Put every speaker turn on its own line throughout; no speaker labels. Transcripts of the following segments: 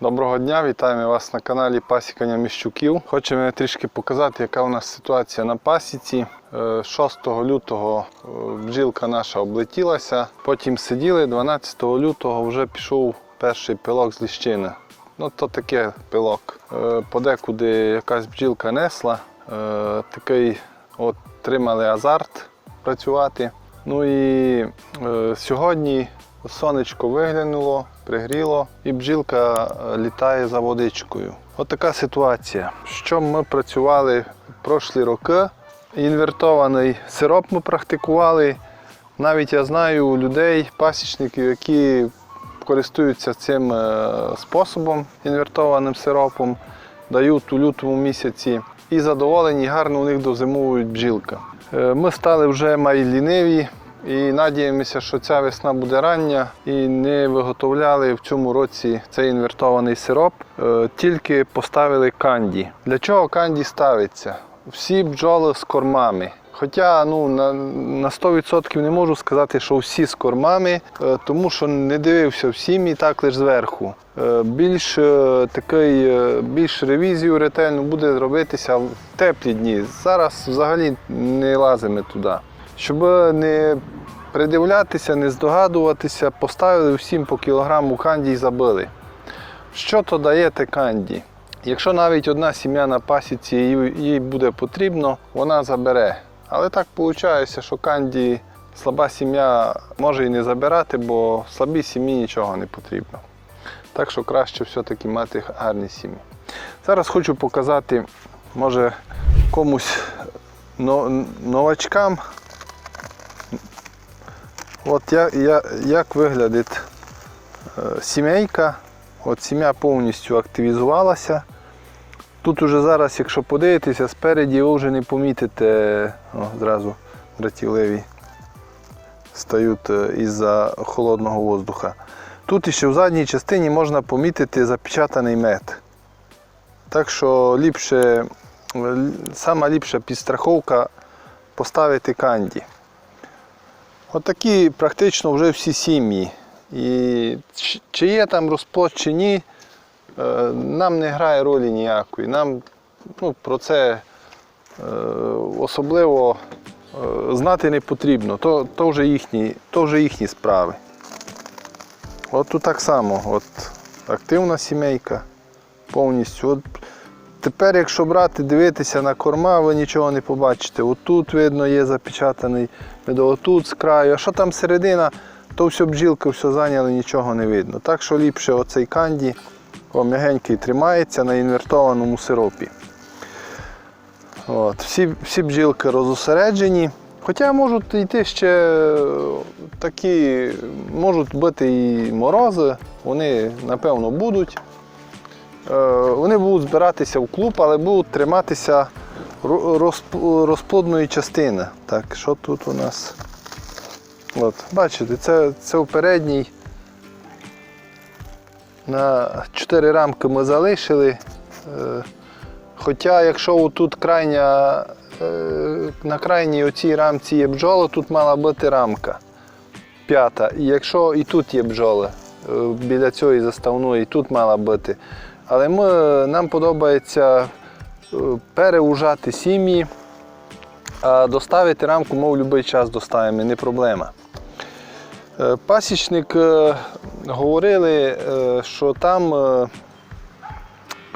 Доброго дня, вітаємо вас на каналі Пасікання Міщуків. Хочемо трішки показати, яка у нас ситуація на пасіці. Е, 6 лютого е, бджілка наша облетілася. Потім сиділи, 12 лютого вже пішов перший пилок з ліщини. Ну, то таке пилок. Е, Подекуди якась бджілка несла. Е, Такий от тримали азарт працювати. Ну і е, сьогодні сонечко виглянуло, пригріло, і бджілка е, літає за водичкою. От така ситуація. Що ми працювали прошлі роки? Інвертований сироп ми практикували. Навіть я знаю людей, пасічників, які користуються цим е, способом, інвертованим сиропом, дають у лютому місяці і задоволені, гарно у них дозимовують бджілка. Е, Ми стали вже май ліниві і надіємося, що ця весна буде рання і не виготовляли в цьому році цей інвертований сироп, е, тільки поставили канді. Для чого канді ставиться? Всі бджоли з кормами. Хоча ну, на, на 100% не можу сказати, що всі з кормами, е, тому що не дивився в сім'ї так лише зверху. Е, Більш такий, більш ревізію ретельно буде робитися в теплі дні. Зараз взагалі не лазимо туди. Щоб не придивлятися, не здогадуватися, поставили всім по кілограму канді і забили. Що то дає те канді? Якщо навіть одна сім'я на пасіці їй буде потрібно, вона забере. Але так виходить, що канді слаба сім'я може і не забирати, бо слабій сім'ї нічого не потрібно. Так що краще все-таки мати гарні сім'ї. Зараз хочу показати, може, комусь новачкам. От я, я, як виглядить е, сімейка. От сім'я повністю активізувалася. Тут уже зараз, якщо подивитися, спереді ви вже не помітите о, зразу дратівливі стають е, із-за холодного воздуха. Тут ще в задній частині можна помітити запечатаний мед. Так що ліпше, е, сама ліпша підстраховка поставити канді. Отакі практично вже всі сім'ї. І чи- є там розплод, чи ні, е, нам не грає ролі ніякої. Нам ну, про це е, особливо е, знати не потрібно. То, то, вже їхні, то вже їхні справи. От тут так само, от активна сімейка повністю. От тепер, якщо брати, дивитися на корма, ви нічого не побачите. Отут видно є запечатаний отут з краю. А що там середина, то все бджілки все зайняли, нічого не видно. Так що ліпше оцей канді о, м'ягенький тримається на інвертованому сиропі. От, всі, всі бджілки розосереджені. Хоча можуть йти ще такі, можуть бути і морози, вони напевно будуть. Е, Вони будуть збиратися в клуб, але будуть триматися розплодної частини. Так, що тут у нас? От, бачите, це, це в передній. На 4 рамки ми залишили. Е, Хоча, якщо тут крайня, е, на крайній оцій рамці є бджоли, тут мала бути рамка п'ята. І якщо і тут є бджоли, біля цієї заставної, тут мала бути. Але ми, нам подобається е, переужати сім'ї, а доставити рамку, мов будь-який час доставимо, не проблема. Е, Пасічник е, говорили, що там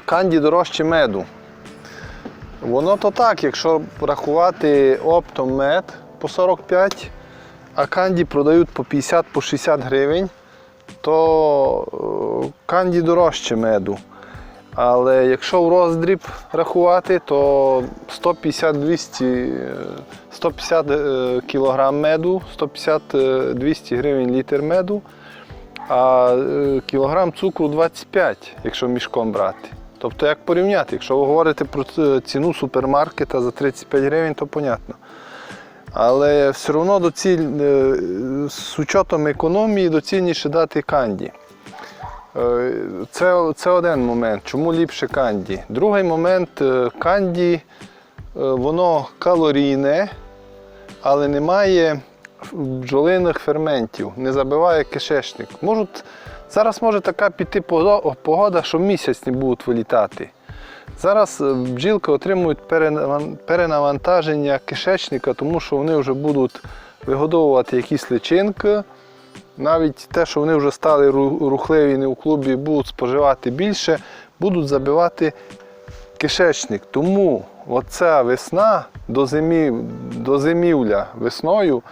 канді дорожче меду. Воно то так, якщо рахувати оптом мед по 45, а канді продають по 50 по 60 гривень, то канді дорожче меду. Але якщо в роздріб рахувати, то 150-200 е, 150 е, кг меду, 150-200 гривень літр меду, а е, кілограм цукру 25, якщо мішком брати. Тобто як порівняти, якщо ви говорите про ціну супермаркета за 35 гривень, то понятно. Але все одно доціль, е, з учетом економії доцільніше дати канді. Е, Це, це один момент, чому ліпше канді. Другий момент е, канді, е, воно калорійне, але не має бджолиних ферментів, не забиває кишечник. Можуть Зараз може така піти погода- що місяць не будуть вилітати. Зараз бджілки отримують перенавантаження кишечника, тому що вони вже будуть вигодовувати якісь личинки. Навіть те, що вони вже стали рухливі не у клубі, будуть споживати більше, будуть забивати кишечник. Тому оця весна до, зимів, до зимівля весною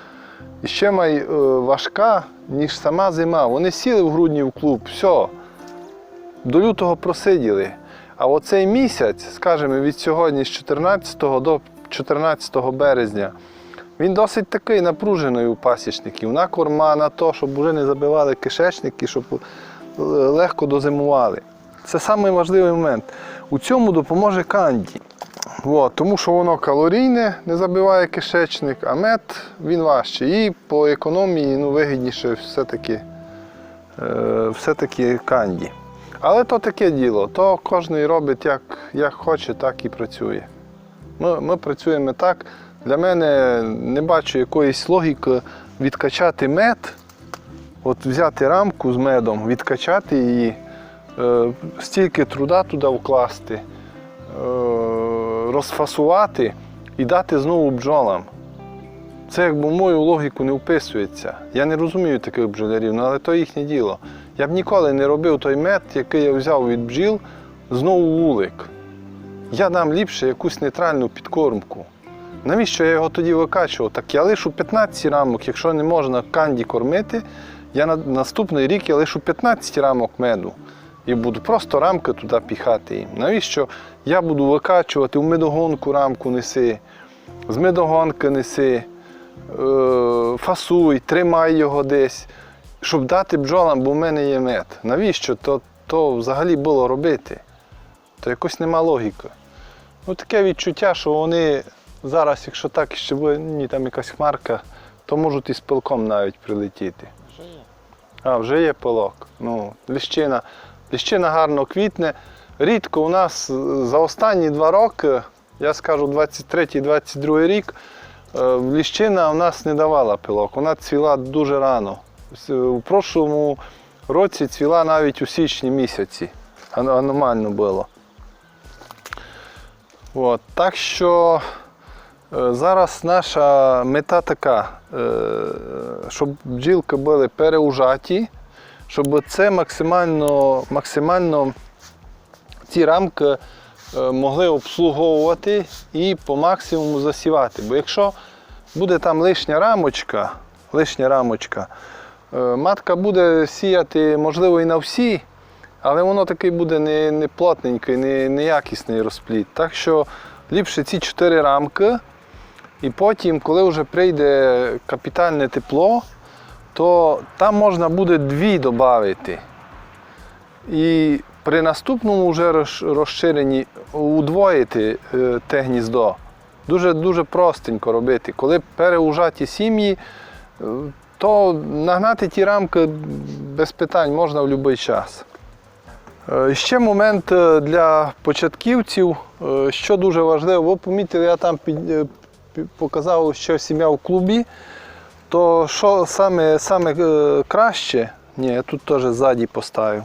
ще май е, важка, ніж сама зима. Вони сіли в грудні в клуб, все, до лютого просиділи. А оцей місяць, скажімо, від сьогодні з 14 до 14 березня, він досить такий напружений у пасічників. На корма, на то, щоб вже не забивали кишечники, щоб е, легко дозимували. Це найважливий момент. У цьому допоможе канді. От, тому що воно калорійне, не забиває кишечник, а мед він важчий. І по економії ну, вигідніше все-таки, е, все-таки канді. Але то таке діло, то кожен робить як, як хоче, так і працює. Ми, ми працюємо так. Для мене не бачу якоїсь логіки відкачати мед, от взяти рамку з медом, відкачати її, е, стільки труда туди вкласти, е, розфасувати і дати знову бджолам. Це якби в мою логіку не вписується. Я не розумію таких бджолярів, ну, але то їхнє діло. Я б ніколи не робив той мед, який я взяв від бджіл, знову вулик. Я дам ліпше якусь нейтральну підкормку. Навіщо я його тоді викачував? Так я лишу 15 рамок, якщо не можна канді кормити, я на наступний рік я лишу 15 рамок меду. І буду просто рамки туди піхати їм. Навіщо я буду викачувати в медогонку рамку неси, з медогонки неси, е, фасуй, тримай його десь, щоб дати бджолам, бо в мене є мед. Навіщо то, то взагалі було робити? То якось нема логіки. Ну, таке відчуття, що вони зараз, якщо так ще буде ні, там якась хмарка, то можуть і з пилком навіть прилетіти.
Вже є.
А, вже є пилок. Ну, ліщина. Ліщина гарно квітне. Рідко у нас е, за останні два роки, я скажу 23-22 рік, е, ліщина у нас не давала пилок. Вона цвіла дуже рано. У прошлому році цвіла навіть у січні місяці. Аномально було. От. Так що е, зараз наша мета така, е, щоб бджілки були переужаті, щоб це максимально, максимально ці рамки е, могли обслуговувати і по максимуму засівати. Бо якщо буде там лишня рамочка, лишня рамочка, е, матка буде сіяти, можливо, і на всі, але воно такий буде не, не плотненький, не, неякісний розпліт. Так що ліпше ці чотири рамки, і потім, коли вже прийде капітальне тепло, то там можна буде дві додати. І при наступному вже розширенні удвоїти е, те гніздо. Дуже дуже простенько робити. Коли переужаті сім'ї, е, то нагнати ті рамки без питань можна в будь-який час. Е, Ще момент для початківців, що дуже важливо, ви помітили, я там показав, що сім'я в клубі, то що саме, саме е, краще, ні, я тут теж ззаді поставив.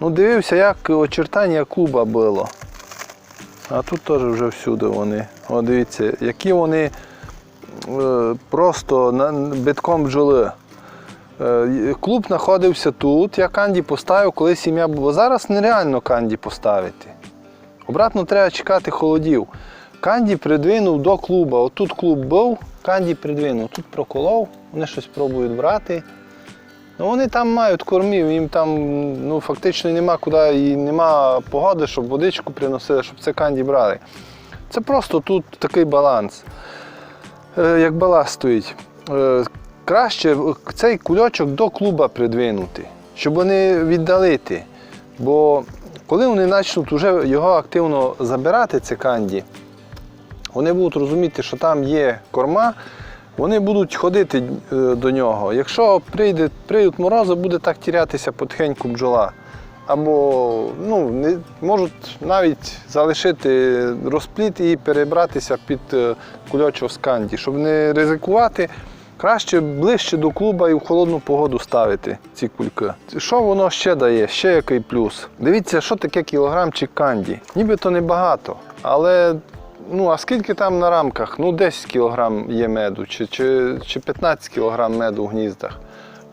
Ну, дивився, як очертання клуба було. А тут теж вже всюди вони. О, дивіться, які вони е, просто битком бджоли. Е, Клуб знаходився тут, я канді поставив, коли сім'я була. Зараз нереально канді поставити. Обратно треба чекати холодів. Канді придвинув до клуба. Отут клуб був, канді придвинув. Тут проколов, вони щось пробують брати. Ну, вони там мають кормів, їм там ну, фактично нема куди і нема погоди, щоб водичку приносили, щоб це канді брали. Це просто тут такий баланс. Е, як баласт стоїть. Е, краще цей кульочок до клуба придвинути, щоб вони віддалити. Бо коли вони почнуть вже його активно забирати, це канді, вони будуть розуміти, що там є корма, вони будуть ходити е, до нього. Якщо прийде, прийдуть морози, буде так тірятися потихеньку бджола. Або ну, не, можуть навіть залишити розпліт і перебратися під е, кульочок з канді, щоб не ризикувати Краще ближче до клуба і в холодну погоду ставити ці кульки. Що воно ще дає? Ще який плюс? Дивіться, що таке кілограмчик канді. Нібито небагато, але ну а скільки там на рамках? Ну 10 кілограм є меду, чи, чи, чи 15 кілограм меду в гніздах,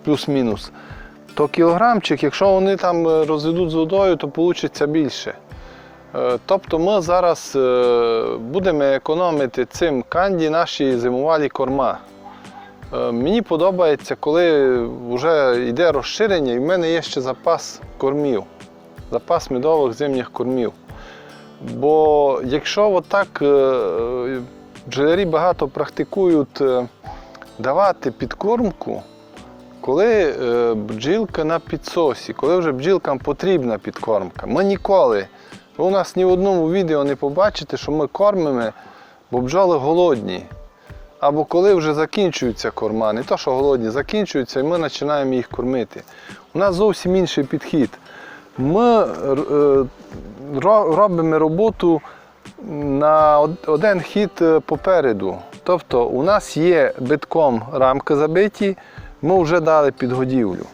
плюс-мінус. То кілограмчик, якщо вони там е, розведуть з водою, то вийде більше. Е, Тобто ми зараз е, будемо економити цим канді наші зимувалі корма. Мені подобається, коли вже йде розширення, і в мене є ще запас кормів, запас медових зимніх кормів. Бо якщо отак е, бджолярі багато практикують е, давати підкормку, коли е, бджілка на підсосі, коли вже бджілкам потрібна підкормка, ми ніколи, ви у нас ні в одному відео не побачите, що ми кормимо, бо бджоли голодні. Або коли вже закінчуються корма, не то, що голодні, закінчуються, і ми починаємо їх кормити. У нас зовсім інший підхід. Ми е, робимо роботу на один хід е, попереду. Тобто у нас є битком рамки забиті, ми вже дали підгодівлю.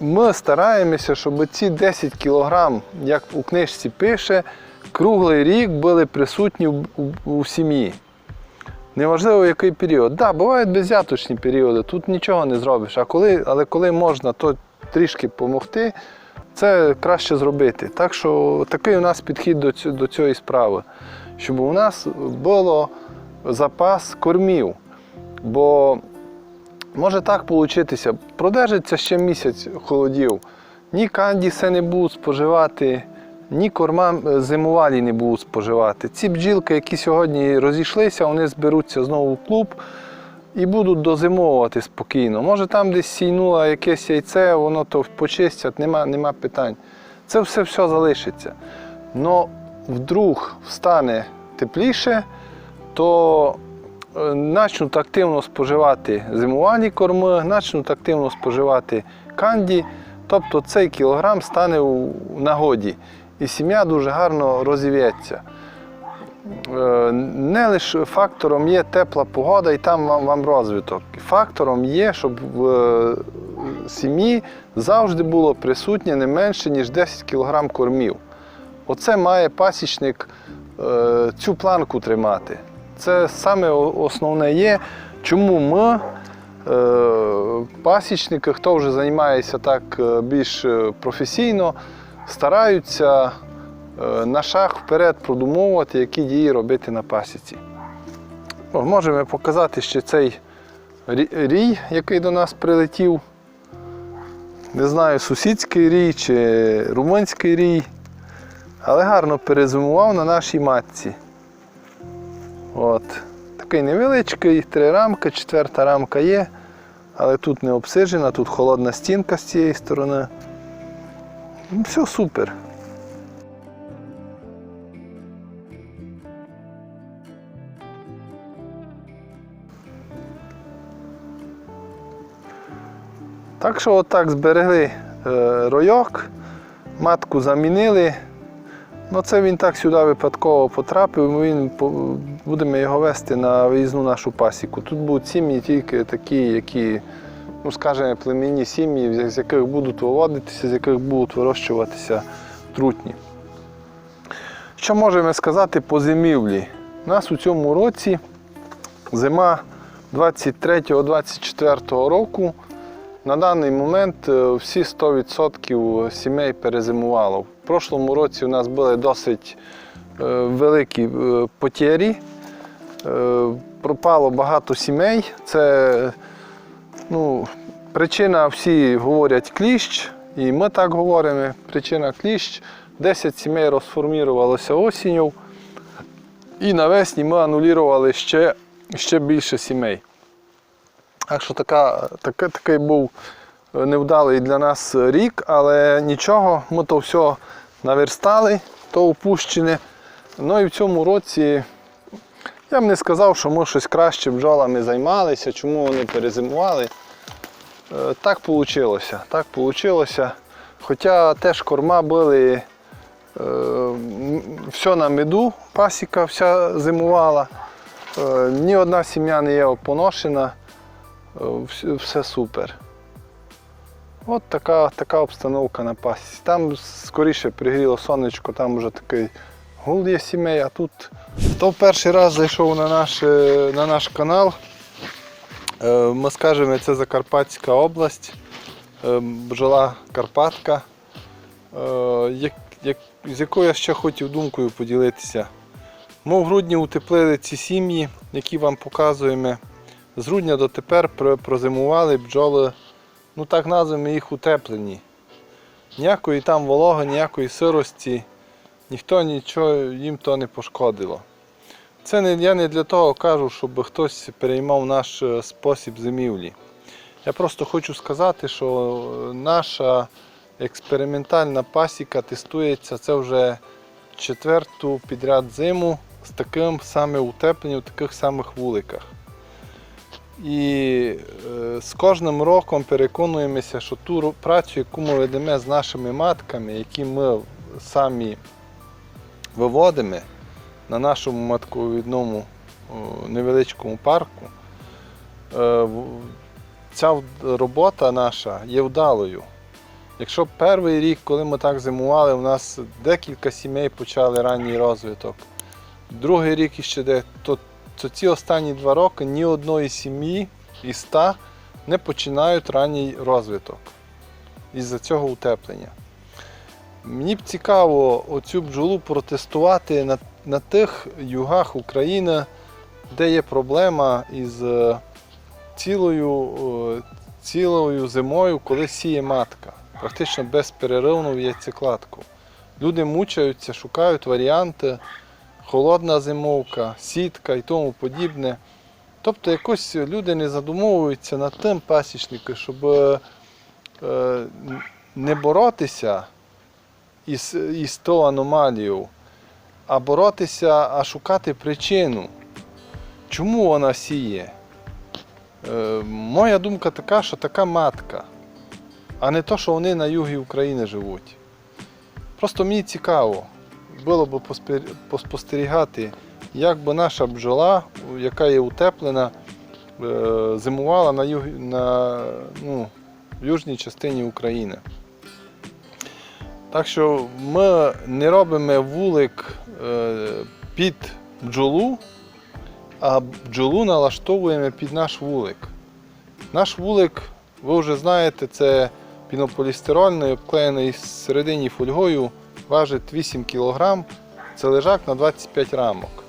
Ми стараємося, щоб ці 10 кг, як у книжці пише, круглий рік були присутні у, сім'ї. Неважливо, який період. Так, да, бувають безяточні періоди, тут нічого не зробиш. А коли, але коли можна то трішки допомогти, це краще зробити. Так що такий у нас підхід до, до цієї справи, щоб у нас було запас кормів. Бо може так получитися, продержиться ще місяць холодів, ні кандіси не будуть споживати, ні корма е, зимувалі не будуть споживати. Ці бджілки, які сьогодні розійшлися, вони зберуться знову в клуб і будуть дозимовувати спокійно. Може там десь сійнуло якесь яйце, воно то почистять, нема, нема питань. Це все все залишиться. Но вдруг встане тепліше, то е, почнуть активно споживати зимувальні корми, почнуть активно споживати канді. Тобто цей кілограм стане у нагоді. І сім'я дуже гарно розів'ється. Е, Не лише фактором є тепла погода і там вам, вам розвиток. Фактором є, щоб в е, сім'ї завжди було присутнє не менше, ніж 10 кг кормів. Оце має пасічник е, цю планку тримати. Це саме основне є, чому ми, пасічники, хто вже займається так більш професійно, стараються на шаг вперед продумовувати, які дії робити на пасіці. Можемо показати ще цей рій, який до нас прилетів. Не знаю, сусідський рій чи румунський рій, але гарно перезимував на нашій матці. От. Такий невеличкий, три рамки, четверта рамка є, але тут не обсиджена, тут холодна стінка з цієї сторони. Ну, Все супер. Так що отак зберегли е, ройок, матку замінили. Ну, це він так сюди випадково потрапив, він будемо його вести на виїзну нашу пасіку. Тут будуть сім'ї тільки такі, які, ну скажімо, племінні сім'ї, з яких будуть виводитися, з яких будуть вирощуватися трутні. Що можемо сказати по зимівлі? У нас у цьому році зима 23-24 року. На даний момент е, всі 100% сімей перезимувало. В прошлому році у нас були досить е, великі е, потері. Е, Пропало багато сімей. Це ну, причина, всі говорять кліщ, і ми так говоримо. Причина кліщ. 10 сімей розформірувалося осінню. І навесні ми анулювали ще, ще більше сімей. Так що така, таке- такий був е, невдалий для нас рік, але нічого, ми то все наверстали, то упущене. Ну і в цьому році я б не сказав, що ми щось краще бджолами займалися, чому вони перезимували. Е, Так вийшло. Так вийшло. Хоча теж корма були е, все на меду, пасіка вся зимувала. Ні одна сім'я не є опоношена, вс- все супер. От така, така обстановка на пасіці. Там скоріше пригріло сонечко, там вже такий гул є сімей, а тут. Хто перший раз зайшов на наш, на наш канал, е, ми скажемо, це Закарпатська область, е, бджола Карпатка, е, з якою я ще хотів думкою поділитися. Ми в грудні утеплили ці сім'ї, які вам показуємо. З грудня до тепер прозимували бджоли, ну так назвемо їх утеплені. Ніякої там вологи, ніякої сирості, ніхто нічого їм то не пошкодило. Це не, я не для того кажу, щоб хтось переймав наш е, спосіб зимівлі. Я просто хочу сказати, що е, наша експериментальна пасіка тестується це вже четверту підряд зиму з таким саме утепленням, в таких самих вуликах. І е, з кожним роком переконуємося, що ту працю, яку ми ведемо з нашими матками, які ми самі виводимо на нашому матковідному невеличкому парку, е, ця робота наша є вдалою. Якщо перший рік, коли ми так зимували, у нас декілька сімей почали ранній розвиток, другий рік іще де, то, то ці останні два роки ні одної сім'ї із ста не починають ранній розвиток із-за цього утеплення. Мені б цікаво оцю бджолу протестувати на, на тих югах України, де є проблема із е, цілою, цілою зимою, коли сіє матка. Практично безперервно в яйцекладку. Люди мучаються, шукають варіанти, холодна зимовка, сітка і тому подібне. Тобто якось люди не задумовуються над тим пасічники, щоб е, е, не боротися із, із тою аномалією, а боротися, а шукати причину, чому вона сіє. Е, моя думка така, що така матка, а не то, що вони на югі України живуть. Просто мені цікаво було б поспостерігати, як би наша бджола, яка є утеплена, е, зимувала на, юг, на ну, в южній частині України. Так що ми не робимо вулик е, під бджолу, а бджолу налаштовуємо під наш вулик. Наш вулик, ви вже знаєте, це пінополістирольний, обклеєний всередині фольгою, важить 8 кг, це лежак на 25 рамок.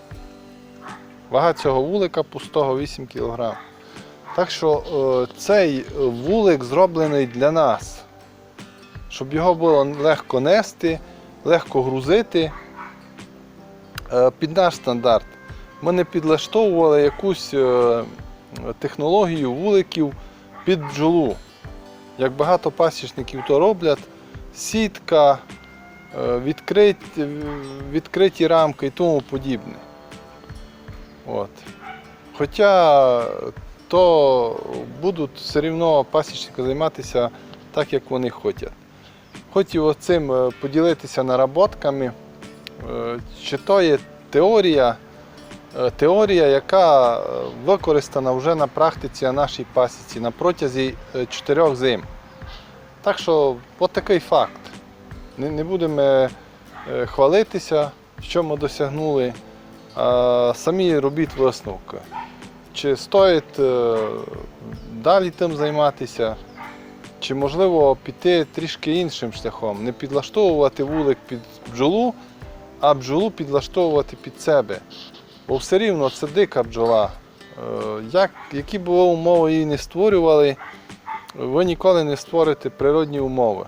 Вага цього вулика пустого 8 кг. Так що е, цей вулик зроблений для нас, щоб його було легко нести, легко грузити е, під наш стандарт. Ми не підлаштовували якусь е, технологію вуликів під бджолу. Як багато пасічників то роблять, сітка, відкриті, відкриті рамки і тому подібне. От. Хоча то будуть все рівно пасічники займатися так, як вони хочуть. Хотів оцим е, поділитися наработками, е, чи то є теорія, е, теорія, яка е, використана вже на практиці на нашій пасіці на протязі е, чотирьох зим. Так що от такий факт. Не, не будемо е, хвалитися, що ми досягнули, а самі робіть висновки. Чи стоїть е, далі тим займатися, чи можливо піти трішки іншим шляхом, не підлаштовувати вулик під бджолу, а бджолу підлаштовувати під себе. Бо все рівно це дика бджола. Е, Як, які б ви умови її не створювали, ви ніколи не створите природні умови.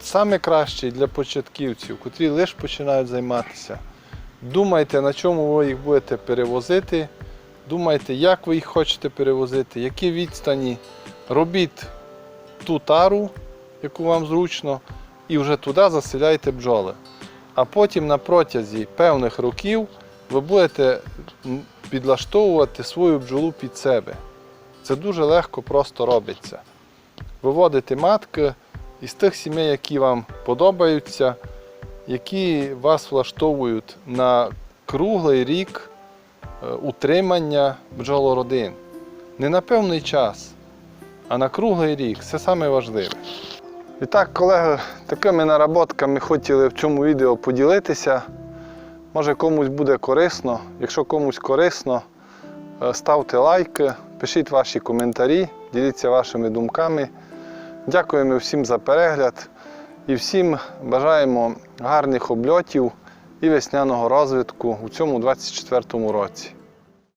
Саме краще для початківців, котрі лише починають займатися. Думайте, на чому ви їх будете перевозити, думайте, як ви їх хочете перевозити, які відстані. Робіть ту тару, яку вам зручно, і вже туди заселяйте бджоли. А потім на протязі певних років ви будете підлаштовувати свою бджолу під себе. Це дуже легко просто робиться. Виводите матки із тих сімей, які вам подобаються, які вас влаштовують на круглий рік е, утримання бджолородин. Не на певний час, а на круглий рік. Це саме важливе. І так, колеги, такими наработками хотіли в цьому відео поділитися. Може комусь буде корисно. Якщо комусь корисно, е, ставте лайки, пишіть ваші коментарі, діліться вашими думками. Дякуємо всім за перегляд і всім бажаємо гарних обльотів і весняного розвитку у цьому 2024 році.